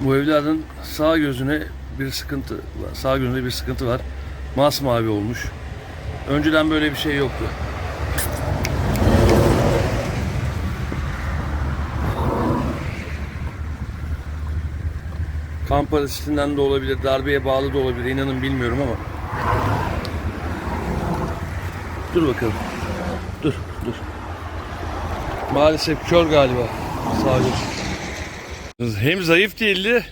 Bu evladın sağ gözüne bir sıkıntı var. Sağ gözünde bir sıkıntı var. Masmavi olmuş. Önceden böyle bir şey yoktu. Kan parazitinden de olabilir, darbeye bağlı da olabilir. İnanın bilmiyorum ama. Dur bakalım. Dur, dur. Maalesef kör galiba. Sağ göz. Hem zayıf değildi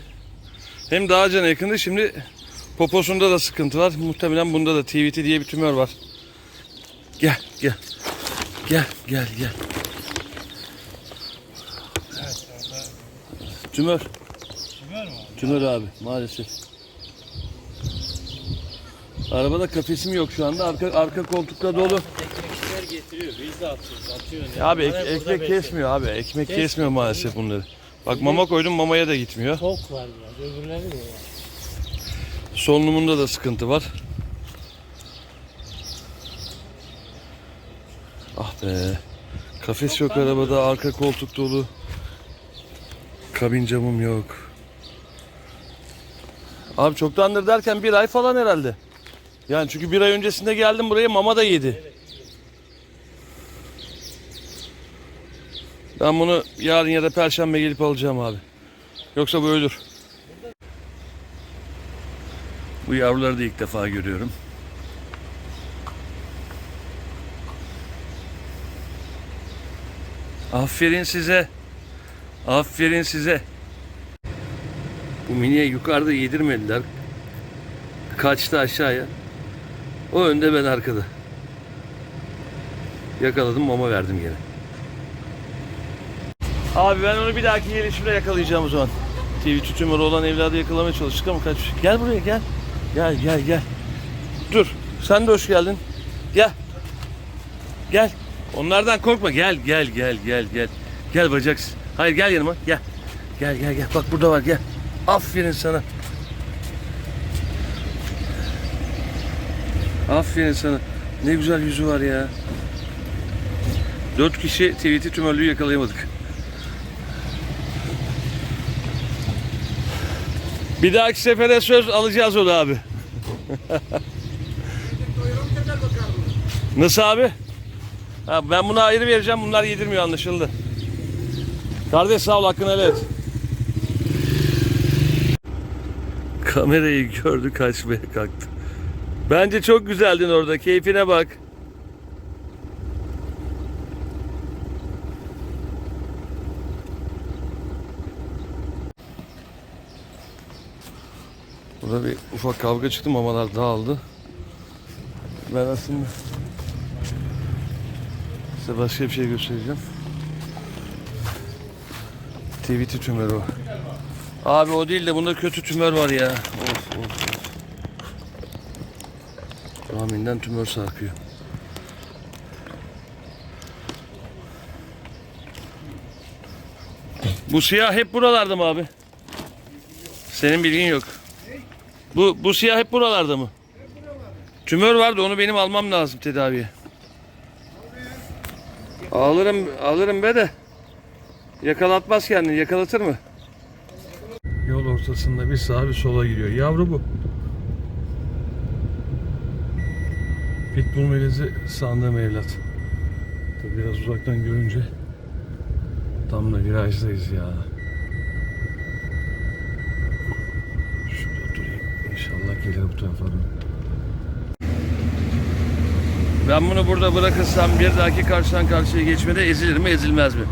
hem daha cana yakındı. Şimdi poposunda da sıkıntı var. Muhtemelen bunda da TVT diye bir tümör var. Gel gel. Gel gel gel. Tümör. Tümör abi maalesef. Arabada kafesim yok şu anda. Arka arka koltukta dolu. Ekmekçiler getiriyor. Biz de atıyoruz. Atıyorsun. Ya abi ek- ekmek kesmiyor abi. Ekmek Kesmiyor. kesmiyor maalesef bunları. Bak mama koydum mamaya da gitmiyor. Tok var biraz. Öbürleri de var. Solunumunda da sıkıntı var. Ah be. Kafes yok arabada, arka koltuk dolu. Kabin camım yok. Abi çoktandır derken bir ay falan herhalde. Yani çünkü bir ay öncesinde geldim buraya mama da yedi. Ben bunu yarın ya da perşembe gelip alacağım abi. Yoksa bu ölür. Bu yavruları da ilk defa görüyorum. Aferin size. Aferin size. Bu miniye yukarıda yedirmediler. Kaçtı aşağıya. O önde ben arkada. Yakaladım mama verdim gene. Abi ben onu bir dahaki gelişimde yakalayacağım o zaman. TV tütümörü olan evladı yakalamaya çalıştık ama kaç. Gel buraya gel. Gel gel gel. Dur. Sen de hoş geldin. Gel. Gel. Onlardan korkma. Gel gel gel gel gel. Gel bacaksız. Hayır gel yanıma. Gel. Gel gel gel. Bak burada var gel. Aferin sana. Aferin sana. Ne güzel yüzü var ya. Dört kişi tweet'i tümörlüğü yakalayamadık. Bir dahaki sefere söz alacağız onu abi. Nasıl abi? Ha, ben buna ayrı vereceğim. Bunlar yedirmiyor anlaşıldı. Kardeş sağ ol hakkını helal et. Kamerayı gördü kaçmaya kalktı. Bence çok güzeldin orada. Keyfine bak. Burada bir ufak kavga çıktı. Mamalar dağıldı. Ben aslında size başka bir şey göstereceğim. TVT tümörü o. Abi o değil de bunda kötü tümör var ya. Of of of. Tümör sarkıyor. Bu siyah hep buralarda mı abi? Senin bilgin yok. Bu bu siyah hep buralarda mı? Tümör vardı onu benim almam lazım tedaviye. Alırım alırım be de. Yakalatmaz kendini yakalatır mı? Yol ortasında bir sağa bir sola gidiyor. Yavru bu. Pitbull melezi sandığım evlat. Tabii biraz uzaktan görünce tam da virajdayız ya. Şurada durayım. İnşallah gelir bu. Ben bunu burada bırakırsam bir dahaki karşıdan karşıya geçmede ezilir mi ezilmez mi?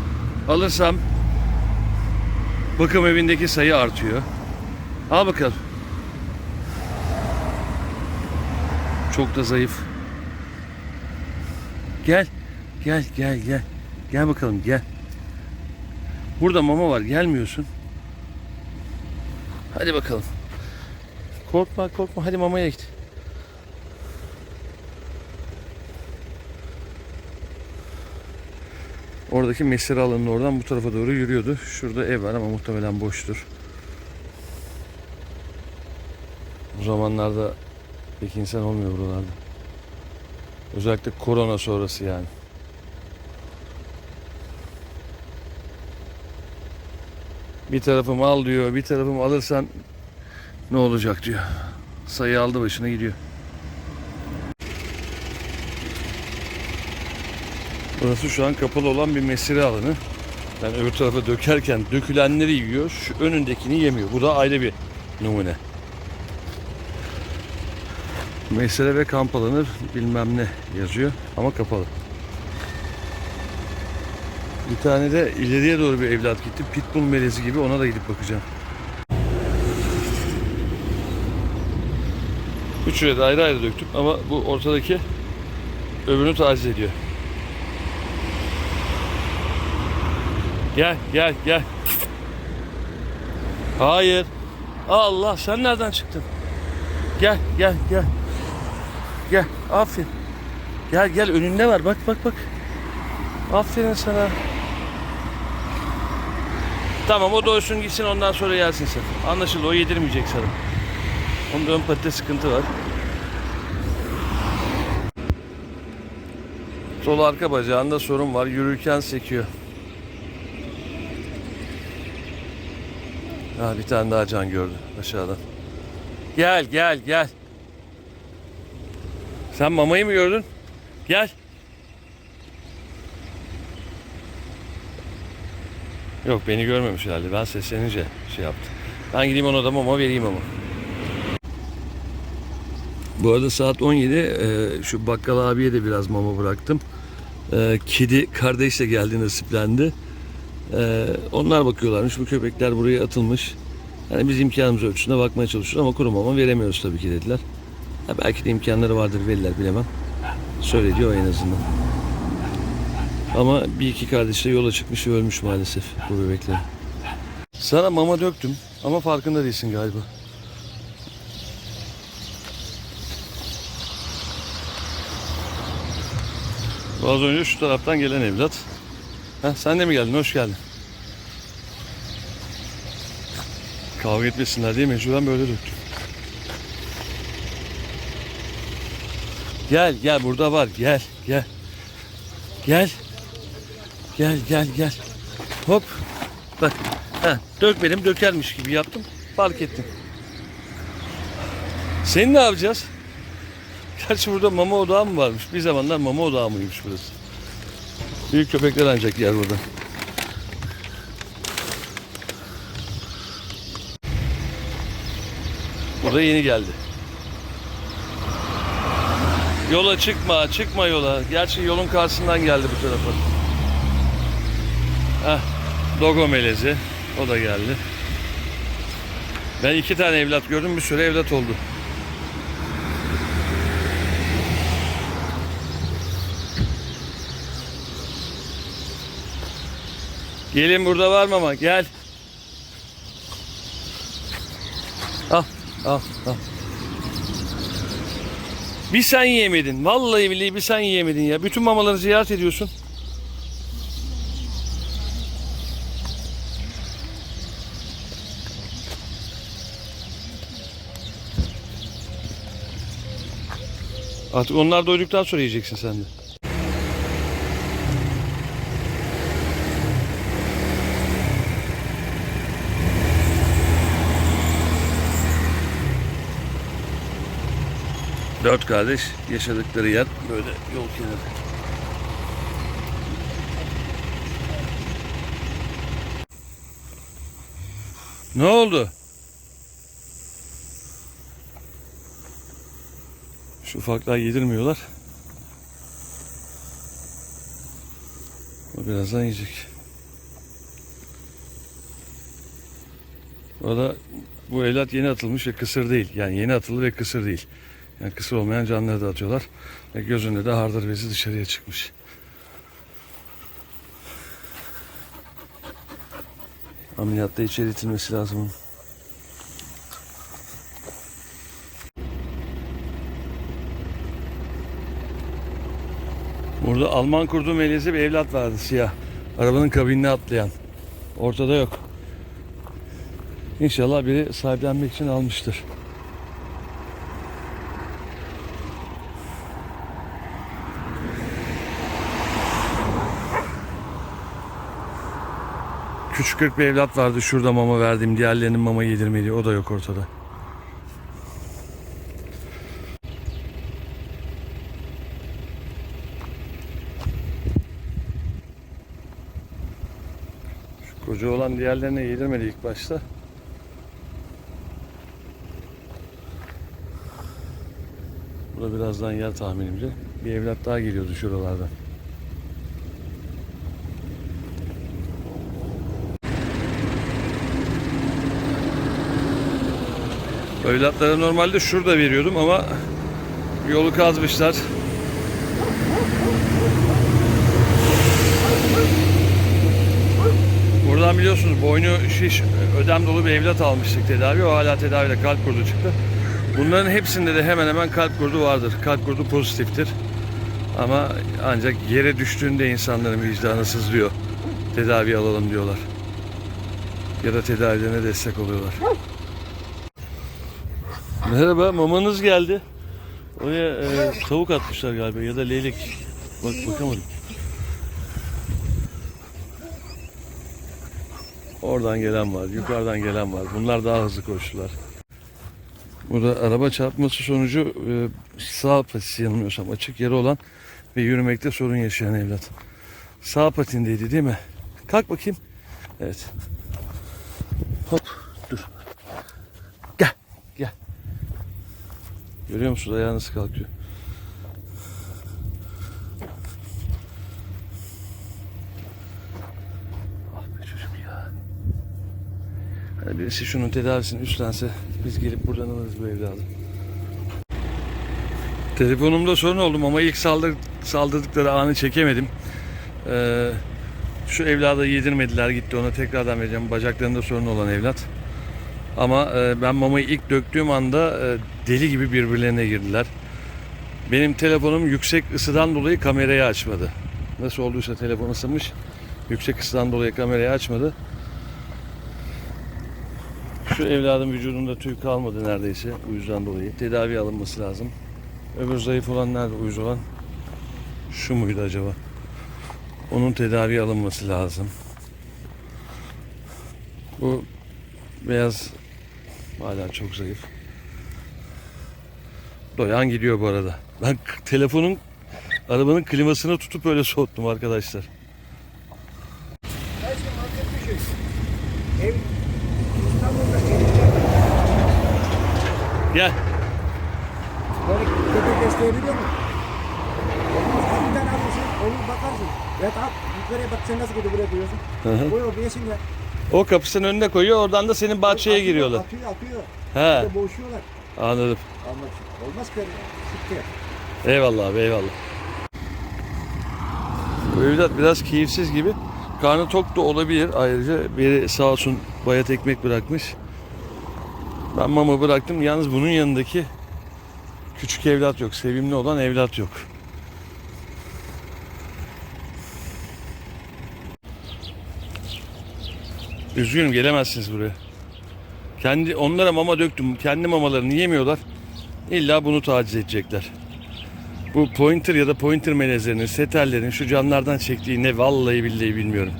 Alırsam bakım evindeki sayı artıyor. Al bakalım. Çok da zayıf. Gel. Gel gel gel. Gel bakalım gel. Burada mama var gelmiyorsun. Hadi bakalım. Korkma korkma hadi mamaya git. Oradaki mesire alanının oradan bu tarafa doğru yürüyordu. Şurada ev var ama muhtemelen boştur. Bu zamanlarda pek insan olmuyor buralarda. Özellikle korona sonrası yani. Bir tarafım al diyor, bir tarafım alırsan ne olacak diyor. Sayı aldı başına gidiyor. Burası şu an kapalı olan bir mesire alanı. Ben öbür tarafa dökerken dökülenleri yiyor, şu önündekini yemiyor. Bu da ayrı bir numune. Mesire ve kamp alanı bilmem ne yazıyor ama kapalı. Bir tane de ileriye doğru bir evlat gitti. Pitbull melezi gibi ona da gidip bakacağım. Üçüne de ayrı ayrı döktüm ama bu ortadaki öbürünü taciz ediyor. Gel gel gel. Hayır. Allah sen nereden çıktın? Gel gel gel. Gel aferin. Gel gel önünde var bak bak bak. Aferin sana. Tamam o doysun gitsin ondan sonra yersin sen. Anlaşıldı o yedirmeyecek sana. Onda ön patte sıkıntı var. Sol arka bacağında sorun var. Yürürken sekiyor. Ha, bir tane daha can gördü aşağıdan. Gel gel gel. Sen mamayı mı gördün? Gel. Yok beni görmemiş herhalde. Ben seslenince şey yaptı. Ben gideyim ona da mama vereyim ama. Bu arada saat 17. Ee, şu bakkal abiye de biraz mama bıraktım. Ee, kedi kardeş de geldi nasiplendi. Ee, onlar bakıyorlarmış. Bu köpekler buraya atılmış. Yani biz imkanımız ölçüsünde bakmaya çalışıyoruz ama kuru mama veremiyoruz tabii ki dediler. Ha, belki de imkanları vardır verirler bilemem. Söyledi o en azından. Ama bir iki kardeş de yola çıkmış ve ölmüş maalesef bu bebekler. Sana mama döktüm ama farkında değilsin galiba. Az önce şu taraftan gelen evlat. Ha, sen de mi geldin? Hoş geldin. Kavga etmesinler diye mecburen böyle döktüm. Gel gel burada var gel gel. Gel. Gel gel gel. Hop. Bak. Ha, dökmedim dökermiş gibi yaptım. Fark ettim. Seni ne yapacağız? Gerçi burada mama odağı mı varmış? Bir zamanlar mama odağı mıymış burası? Büyük köpekler ancak yer burada. Burada yeni geldi. Yola çıkma, çıkma yola. Gerçi yolun karşısından geldi bu tarafa. Heh, Dogo melezi. O da geldi. Ben iki tane evlat gördüm. Bir sürü evlat oldu. Gelin burada var mı ama gel. Al, al, al. Bir sen yiyemedin. Vallahi billahi bir sen yiyemedin ya. Bütün mamaları ziyaret ediyorsun. Artık onlar doyduktan sonra yiyeceksin sen de. Dört kardeş yaşadıkları yer böyle yol kenarı. Ne oldu? Şu ufaklar yedirmiyorlar. O birazdan yiyecek. Bu arada bu evlat yeni atılmış ve kısır değil. Yani yeni atılı ve kısır değil. Yani kısır olmayan canlıları da atıyorlar. Ve gözünde de hardır bezi dışarıya çıkmış. Ameliyatta içeri itilmesi lazım. Burada Alman kurdu melezi bir evlat vardı siyah. Arabanın kabinine atlayan. Ortada yok. İnşallah biri sahiplenmek için almıştır. Küçük bir evlat vardı şurada mama verdiğim diğerlerinin mama yedirmediği o da yok ortada. Şu koca olan diğerlerine yedirmedi ilk başta. Bu da birazdan yer tahminimce. Bir evlat daha geliyordu şuralardan. Evlatlara normalde şurada veriyordum ama yolu kazmışlar. Buradan biliyorsunuz boynu şiş, ödem dolu bir evlat almıştık tedavi. O hala tedavide kalp kurdu çıktı. Bunların hepsinde de hemen hemen kalp kurdu vardır. Kalp kurdu pozitiftir. Ama ancak yere düştüğünde insanların vicdanı sızlıyor. Tedavi alalım diyorlar. Ya da tedavilerine destek oluyorlar. Merhaba, mamanız geldi. Oraya e, tavuk atmışlar galiba ya da leylek. Bak bakamadım. Oradan gelen var, yukarıdan gelen var. Bunlar daha hızlı koştular. Burada araba çarpması sonucu e, sağ patisi yanılmıyorsam açık yeri olan ve yürümekte sorun yaşayan evlat. Sağ patindeydi değil mi? Kalk bakayım. Evet. Hop dur. Gel gel. Görüyor musun ayağı nasıl kalkıyor? Ah. Hani birisi şunun tedavisini üstlense biz gelip buradan alırız bu evladı. Telefonumda sorun oldu ama ilk saldır, saldırdıkları anı çekemedim. Ee, şu evlada yedirmediler gitti ona tekrardan vereceğim. Bacaklarında sorun olan evlat. Ama e, ben mamayı ilk döktüğüm anda e, deli gibi birbirlerine girdiler. Benim telefonum yüksek ısıdan dolayı kamerayı açmadı. Nasıl olduysa telefon ısınmış. Yüksek ısıdan dolayı kamerayı açmadı. Şu evladın vücudunda tüy kalmadı neredeyse bu yüzden dolayı. Tedavi alınması lazım. Öbür zayıf olan nerede uyuz olan? Şu muydu acaba? Onun tedavi alınması lazım. Bu beyaz hala çok zayıf. Doyan gidiyor bu arada. Ben telefonun arabanın klimasını tutup öyle soğuttum arkadaşlar. Şey bir Gel. böyle köpek besleyebiliyor mu? Olmaz. Bir tane alırsın, olur bakarsın. Ya tak yukarıya bak sen nasıl gidiyor buraya koyuyorsun. Koy orada yesin ya. O kapısının önüne koyuyor. Oradan da senin bahçeye Atıyor, giriyorlar. Atıyor, atıyor. He, de boğuşuyorlar. anladım. İçin. Olmaz ki öyle. Eyvallah abi eyvallah. Bu evlat biraz keyifsiz gibi. Karnı tok da olabilir ayrıca. Biri sağ olsun bayat ekmek bırakmış. Ben mama bıraktım. Yalnız bunun yanındaki küçük evlat yok. Sevimli olan evlat yok. Üzgünüm gelemezsiniz buraya. Kendi onlara mama döktüm. Kendi mamalarını yemiyorlar. İlla bunu taciz edecekler. Bu pointer ya da pointer melezlerinin, seterlerin şu canlardan çektiği ne vallahi billahi bilmiyorum.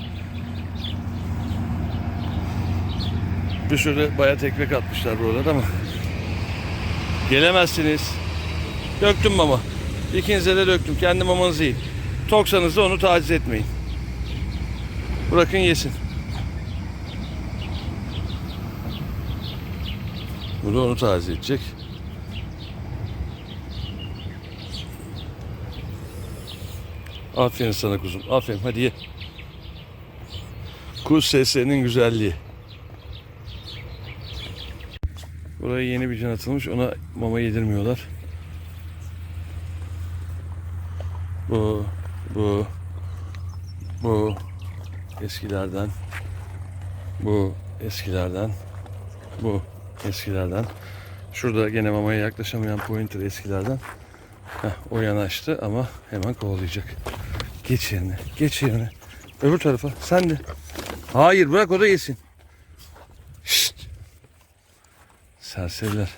Bir sürü bayat ekmek atmışlar buralara ama gelemezsiniz. Döktüm mama. İkinize de döktüm. Kendi mamanızı yiyin. Toksanız da onu taciz etmeyin. Bırakın yesin. Bu da onu taciz edecek. Aferin sana kuzum. Aferin hadi ye. Kuş seslerinin güzelliği. Buraya yeni bir can atılmış. Ona mama yedirmiyorlar. Bu, bu, bu eskilerden. Bu eskilerden. Bu eskilerden. Şurada gene mamaya yaklaşamayan pointer eskilerden. Heh, o yanaştı ama hemen kovalayacak. Geç yerine. Geç yerine. Öbür tarafa. Sen de. Hayır bırak o da yesin. Şşt. Serseriler.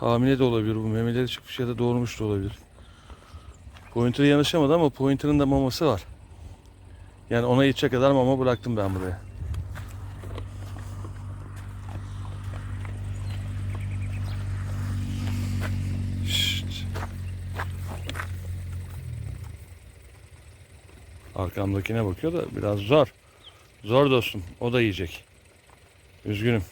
Hamile de olabilir bu. Memeleri çıkmış ya da doğurmuş da olabilir. Pointer yanaşamadı ama Pointer'ın da maması var. Yani ona yetecek kadar mama bıraktım ben buraya. Arkamdakine bakıyor da biraz zor. Zor dostum. O da yiyecek. Üzgünüm.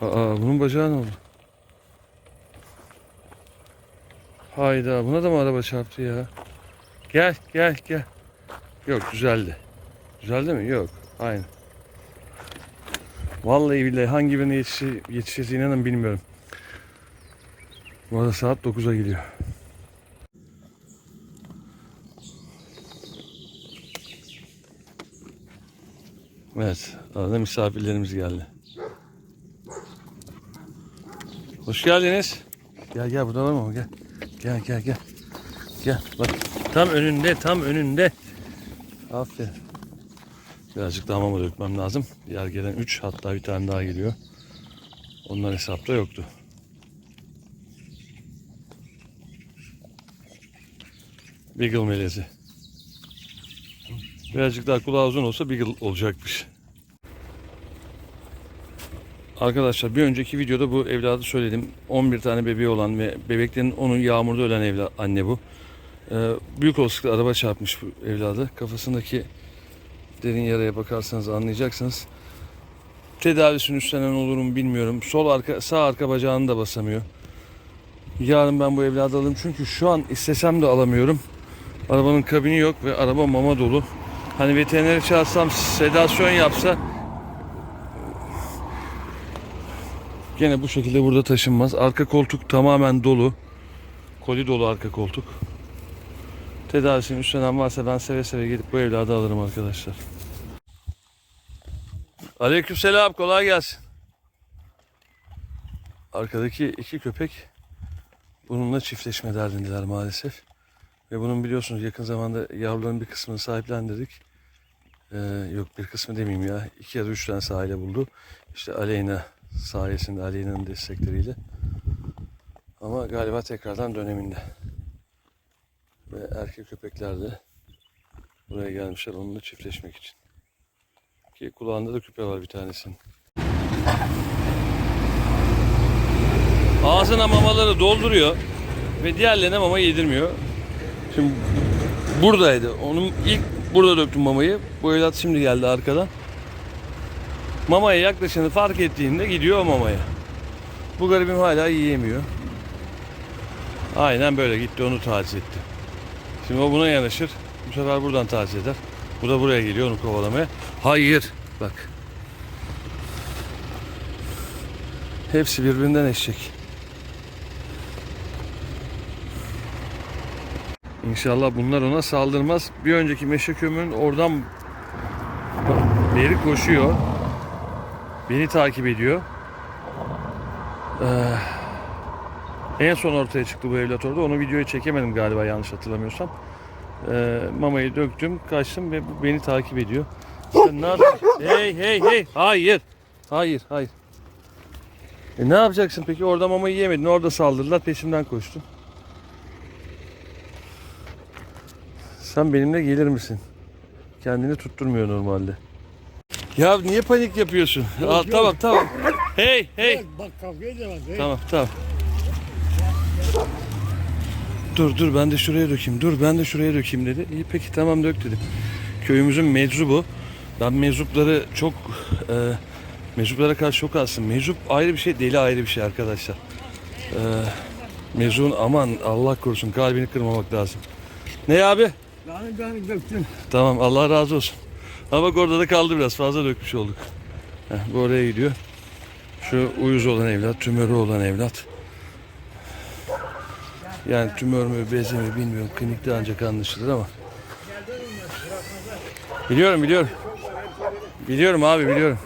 Aa bunun bacağı ne oldu? Hayda buna da mı araba çarptı ya? Gel gel gel. Yok düzeldi. Düzeldi mi? Yok. Aynı. Vallahi billahi hangi birine yetişi, yetişeceğiz inanın bilmiyorum. Bu arada saat 9'a gidiyor. Evet, arada misafirlerimiz geldi. Hoş geldiniz. Gel gel burada var mı? Gel. Gel gel gel. Gel bak tam önünde tam önünde. Aferin. Birazcık daha mama dökmem lazım. Diğer gelen 3 hatta bir tane daha geliyor. Onlar hesapta yoktu. Beagle melezi. Birazcık daha kulağı uzun olsa Beagle olacakmış. Arkadaşlar bir önceki videoda bu evladı söyledim. 11 tane bebeği olan ve bebeklerin onun yağmurda ölen evla, anne bu. Ee, büyük olasılıkla araba çarpmış bu evladı. Kafasındaki derin yaraya bakarsanız anlayacaksınız. Tedavisini üstlenen olurum bilmiyorum. Sol arka, sağ arka bacağını da basamıyor. Yarın ben bu evladı alırım çünkü şu an istesem de alamıyorum. Arabanın kabini yok ve araba mama dolu. Hani veterineri çağırsam sedasyon yapsa Gene bu şekilde burada taşınmaz. Arka koltuk tamamen dolu. Koli dolu arka koltuk. Tedavisini üstlenen varsa ben seve seve gidip bu evladı alırım arkadaşlar. Aleykümselam kolay gelsin. Arkadaki iki köpek bununla çiftleşme derdindeler maalesef. Ve bunun biliyorsunuz yakın zamanda yavruların bir kısmını sahiplendirdik. Ee, yok bir kısmı demeyeyim ya. iki ya da üç tane sahile buldu. İşte Aleyna sayesinde Aleyna'nın destekleriyle. Ama galiba tekrardan döneminde. Ve erkek köpekler de buraya gelmişler onunla çiftleşmek için. Ki kulağında da küpe var bir tanesinin. Ağzına mamaları dolduruyor ve diğerlerine mama yedirmiyor. Şimdi buradaydı. Onun ilk burada döktüm mamayı. Bu evlat şimdi geldi arkadan. Mamaya yaklaşını fark ettiğinde gidiyor mamaya. Bu garibim hala yiyemiyor. Aynen böyle gitti onu taciz etti. Şimdi o buna yanaşır. Bu sefer buradan taciz eder. Bu da buraya geliyor onu kovalamaya. Hayır. Bak. Hepsi birbirinden eşek. İnşallah bunlar ona saldırmaz. Bir önceki meşe kömürün oradan beri koşuyor. Beni takip ediyor. Ee, en son ortaya çıktı bu evlat orada. Onu videoya çekemedim galiba yanlış hatırlamıyorsam. Ee, mamayı döktüm, kaçtım ve bu beni takip ediyor. Sen ne? Hey hey hey! Hayır! Hayır, hayır. E ne yapacaksın peki? Orada mamayı yemedin. Orada saldırdılar. Peşimden koştun. Sen benimle gelir misin? Kendini tutturmuyor normalde. Ya niye panik yapıyorsun? Al, tamam tamam. Hey hey. Bak kavga edemez. Tamam tamam. Dur dur ben de şuraya dökeyim. Dur ben de şuraya dökeyim dedi. İyi peki tamam dök dedim. Köyümüzün meczubu. Ben meczupları çok e, meczuplara karşı çok alsın. Meczup ayrı bir şey, deli ayrı bir şey arkadaşlar. E, meczubun aman Allah korusun kalbini kırmamak lazım. Ne abi? Yani ben döktüm. Tamam Allah razı olsun. Ama orada da kaldı biraz fazla dökmüş olduk. Heh, bu oraya gidiyor. Şu uyuz olan evlat, tümörü olan evlat. Yani tümör mü, bezi mi bilmiyorum. Klinikte ancak anlaşılır ama. Biliyorum, biliyorum. Biliyorum abi, biliyorum.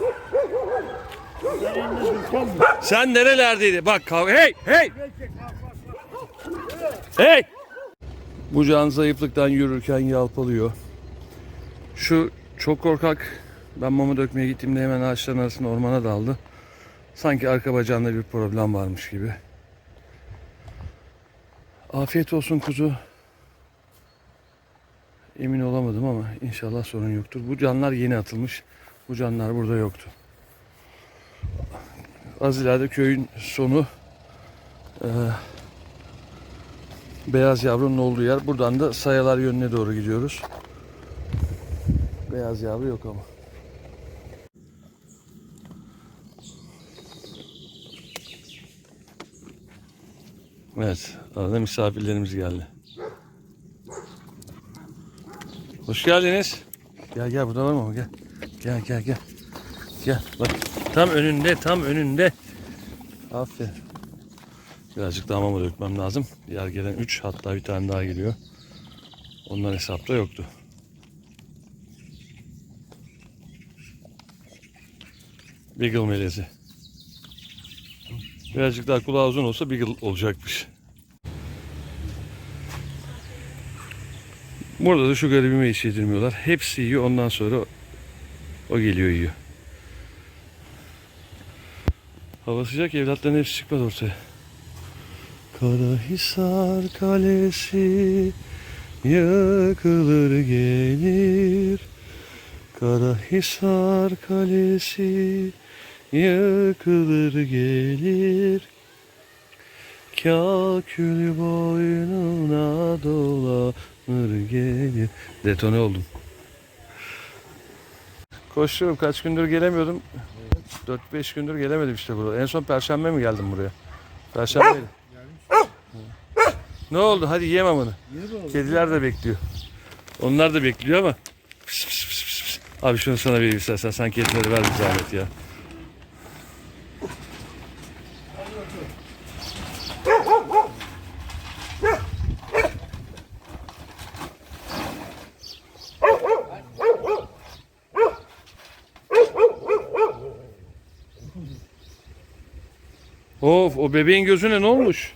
Sen nerelerdeydin? Bak kavga. Hey, hey! Hey! Bu can zayıflıktan yürürken yalpalıyor. Şu çok korkak. Ben mama dökmeye gittiğimde hemen ağaçların arasında ormana daldı. Sanki arka bacağında bir problem varmış gibi. Afiyet olsun kuzu. Emin olamadım ama inşallah sorun yoktur. Bu canlar yeni atılmış. Bu canlar burada yoktu. Az ileride köyün sonu eee, Beyaz yavrunun olduğu yer. Buradan da Sayalar yönüne doğru gidiyoruz. Beyaz yavru yok ama. Evet, arada misafirlerimiz geldi. Hoş geldiniz. Gel gel burada var mı? Gel. Gel gel gel. Gel bak. Tam önünde, tam önünde. Aferin. Birazcık daha mama dökmem lazım. Diğer gelen 3 hatta bir tane daha geliyor. Ondan hesapta yoktu. Beagle melezi. Birazcık daha kulağı uzun olsa Beagle olacakmış. Burada da şu garibime hiç yedirmiyorlar. Hepsi yiyor ondan sonra o geliyor yiyor. Hava sıcak evlatların hepsi çıkmadı ortaya. Karahisar Kalesi yakılır gelir. Karahisar Kalesi yakılır gelir. Kakül boynuna dolanır gelir. Detone oldum. Koşuyorum kaç gündür gelemiyordum. 4-5 gündür gelemedim işte buraya. En son perşembe mi geldim buraya? Perşembe. Ne oldu? Hadi yiyemem onu. Kediler de bekliyor. Onlar da bekliyor ama. Pıs pıs pıs pıs. Abi şunu sana vereyim istersen. Sen kedileri ver bir zahmet ya. Of o bebeğin gözüne ne olmuş?